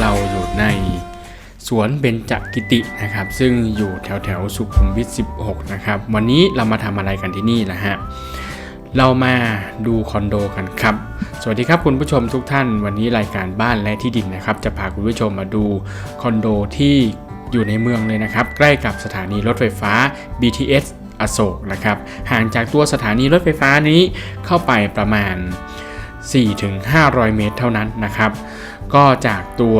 เราอยู่ในสวนเบญจกิตินะครับ ซึ่งอยู่แถวแถวสุขุมวิท 16 นะครับ วันนี้เรามาทำอะไรกันที่นี่นะฮะเรามาดูคอนโดกันครับ สวัสดีครับคุณผู้ชมทุกท่าน วันนี้รายการบ้านและที่ดินนะครับ จะพาคุณผู้ชมมาดูคอนโดที่อยู่ในเมืองเลยนะครับ ใกล้กับสถานีรถไฟฟ้า BTS อโศกนะครับ ห่างจากตัวสถานีรถไฟฟ้านี้เข้าไปประมาณ 4-500 เมตรเท่านั้นนะครับ ก็จากตัว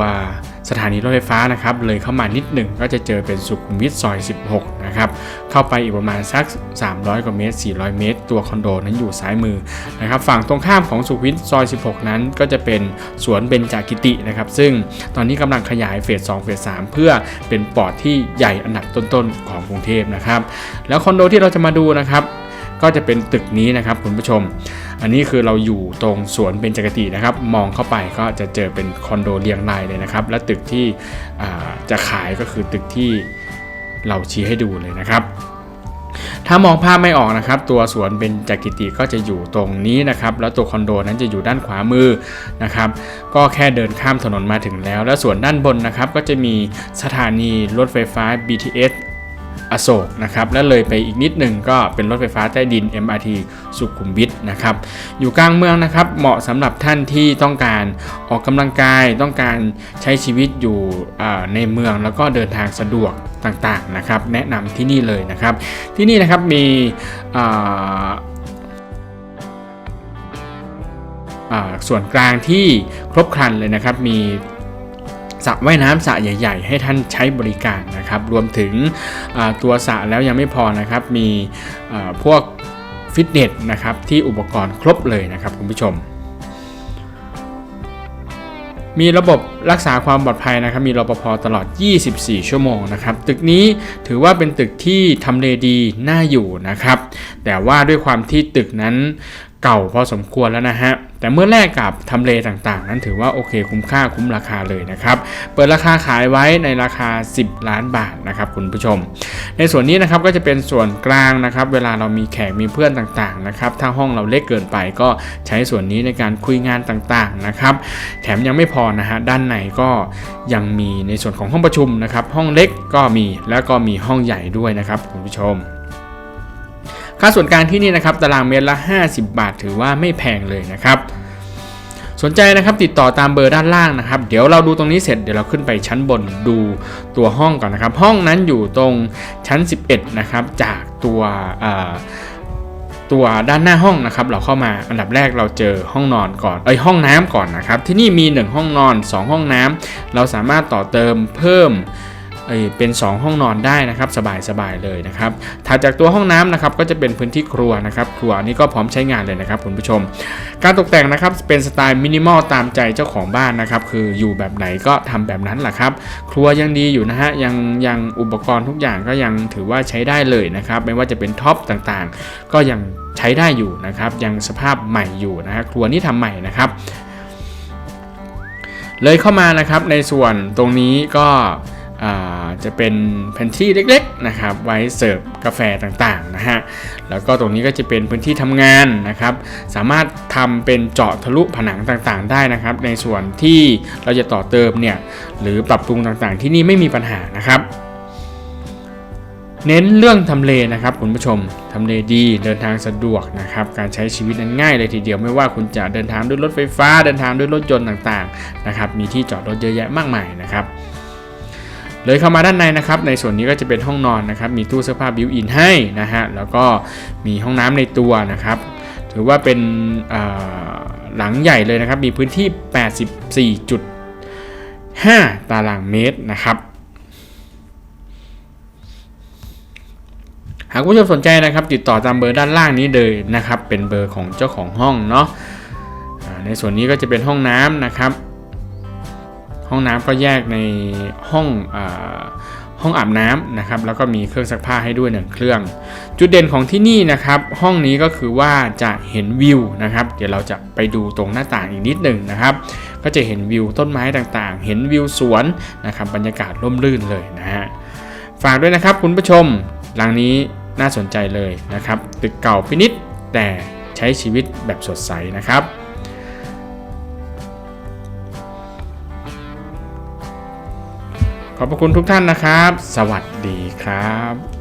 สถานีรถไฟฟ้านะครับเลยเข้ามานิดหนึ่งก็จะเจอเป็นสุขุมวิทซอย 16 นะครับ เข้าไปอีกประมาณสัก 300 กว่าเมตร 400 เมตร ตัวคอนโดนั้นอยู่ซ้ายมือนะครับฝั่งตรงข้ามของสุขุมวิทซอย 16 นั้น ก็จะเป็นสวนเบญจกิตินะครับ ซึ่งตอนนี้กำลังขยายเฟส 2 เฟส 3 เพื่อเป็นปอดที่ใหญ่อันดับต้นๆของกรุงเทพนะครับ แล้วคอนโดที่เราจะมาดูนะครับ ก็จะเป็นตึกนี้นะครับคุณผู้ชม อันนี้คือเราอยู่ตรงสวนเบญจกตินะครับ มองเข้าไปก็จะเจอเป็นคอนโดเรียงรายเลยนะครับ และตึกที่จะขายก็คือตึกที่เราชี้ให้ดูเลยนะครับถ้ามองภาพไม่ออกนะครับ ตัวสวนเบญจกิติก็จะอยู่ตรงนี้นะครับ แล้วตัวคอนโดนั้นจะอยู่ด้านขวามือนะครับ ก็แค่เดินข้ามถนนมาถึงแล้ว แล้วส่วนด้านบนนะครับ ก็จะมีสถานีรถไฟฟ้า BTS อโศกนะครับและเลยไปอีกนิดหนึ่งก็เป็นรถไฟฟ้าใต้ดิน MRT สุขุมวิทนะครับอยู่กลางเมืองนะครับเหมาะสำหรับท่านที่ต้องการออกกำลังกายต้องการใช้ชีวิตอยู่ในเมืองแล้วก็เดินทางสะดวกต่างๆนะครับแนะนำที่นี่เลยนะครับที่นี่นะครับมีส่วนกลางที่ครบครันเลยนะครับมี สระว่ายน้ำสระใหญ่ ๆ ให้ท่านใช้บริการนะครับ รวมถึงตัวสระแล้วยังไม่พอนะครับ มีพวกฟิตเนสนะครับที่อุปกรณ์ครบเลยนะครับคุณผู้ชม มีระบบรักษาความปลอดภัยนะครับ มีรปภตลอด 24 ชั่วโมงนะครับตึกนี้ถือว่าเป็นตึกที่ทำเลดีน่าอยู่นะครับ แต่ว่าด้วยความที่ตึกนั้น เก่าพอสมควรแล้วนะฮะ แต่เมื่อแลกกับทำเลต่างๆ นั้นถือว่าโอเคคุ้มค่าคุ้มราคาเลยนะครับ เปิดราคาขายไว้ในราคา 10 ล้านบาทนะครับคุณผู้ชม ในส่วนนี้นะครับก็จะเป็นส่วนกลางนะครับ เวลาเรามีแขกมีเพื่อนต่างๆนะครับ ถ้าห้องเราเล็กเกินไปก็ใช้ส่วนนี้ในการคุยงานต่างๆนะครับ แถมยังไม่พอนะฮะด้านในก็ยังมีในส่วนของห้องประชุมนะครับ ห้องเล็กก็มีแล้วก็มีห้องใหญ่ด้วยนะครับคุณผู้ชม ค่าส่วนกลางที่นี่นะครับตารางเมตรละ 50 บาท ถือว่าไม่แพงเลยนะครับ สนใจนะครับติดต่อตามเบอร์ด้านล่างนะครับ เดี๋ยวเราดูตรงนี้เสร็จเดี๋ยวเราขึ้นไปชั้นบนดูตัวห้องก่อนนะครับ ห้องนั้นอยู่ตรงชั้น 11 นะครับจากตัวตัวด้านหน้าห้องนะครับเราเข้ามาอันดับแรกเราเจอห้องนอนก่อนเอ้ยห้องน้ำก่อนนะครับที่นี่มี 1 ห้องนอน 2 ห้องน้ำเราสามารถต่อเติมเพิ่ม เป็น 2 ห้องนอนได้นะครับสบายๆเลยนะครับถัดจากตัวห้องน้ำนะครับก็จะเป็นพื้นที่ครัวนะครับครัวนี้ก็พร้อมใช้งานเลยนะครับคุณผู้ชม การตกแต่งนะครับเป็นสไตล์มินิมอลตามใจเจ้าของบ้านนะครับคืออยู่แบบไหนก็ทำแบบนั้นแหละครับครัวยังดีอยู่นะฮะยังยังอุปกรณ์ทุกอย่างก็ยังถือว่าใช้ได้เลยนะครับไม่ว่าจะเป็นท็อปต่างๆ ก็ยังใช้ได้อยู่นะครับยังสภาพใหม่อยู่นะฮะครัวนี้ทำใหม่นะครับ เลยเข้ามานะครับในส่วนตรงนี้ก็ จะเป็นแผ่นที่เล็กๆนะครับไว้เสิร์ฟกาแฟต่างๆนะฮะแล้วก็ตรงนี้ก็จะเป็นพื้นที่ทำงานนะครับสามารถทำเป็นเจาะทะลุผนังต่างๆ ได้นะครับ ในส่วนที่เราจะต่อเติมเนี่ยหรือปรับปรุงต่างๆ ที่นี่ไม่มีปัญหานะครับเน้นเรื่องทำเลนะครับคุณผู้ชม ทำเลดีเดินทางสะดวกนะครับ การใช้ชีวิตนั้นง่ายเลยทีเดียวไม่ว่าคุณจะเดินทางด้วยรถไฟฟ้า เดินทางด้วยรถยนต์ต่างๆนะครับ มีที่จอดรถเยอะแยะมากมายนะครับ เลยเข้ามาด้านในนะครับ ในส่วนนี้ก็จะเป็นห้องนอนนะครับ มีตู้เสื้อผ้าบิวอินให้นะฮะ แล้วก็มีห้องน้ำในตัวนะครับ ถือว่าเป็นหลังใหญ่เลยนะครับ มีพื้นที่ 84.5 ตารางเมตรนะครับหากผู้ชมสนใจนะครับติดต่อตามเบอร์ด้านล่างนี้เลยนะครับ เป็นเบอร์ของเจ้าของห้องเนาะในส่วนนี้ก็จะเป็นห้องน้ำนะครับ ห้องน้ำก็แยกในห้องอห้องอาบน้ำนะครับ แล้วก็มีเครื่องซักผ้าให้ด้วยหนึ่งเครื่อง จุดเด่นของที่นี่นะครับ ห้องนี้ก็คือว่าจะเห็นวิวนะครับ เดี๋ยวเราจะไปดูตรงหน้าต่างอีกนิดหนึ่งนะครับ ก็จะเห็นวิวต้นไม้ต่างๆ เห็นวิวสวนนะครับ บรรยากาศร่มรื่นเลยนะฮะ ฝากด้วยนะครับคุณผู้ชม หลังนี้น่าสนใจเลยนะครับ ตึกเก่าพินิษแต่ใช้ชีวิตแบบสดใสนะครับ อบพระคุณทุกท่านนะครับ สวัสดีครับ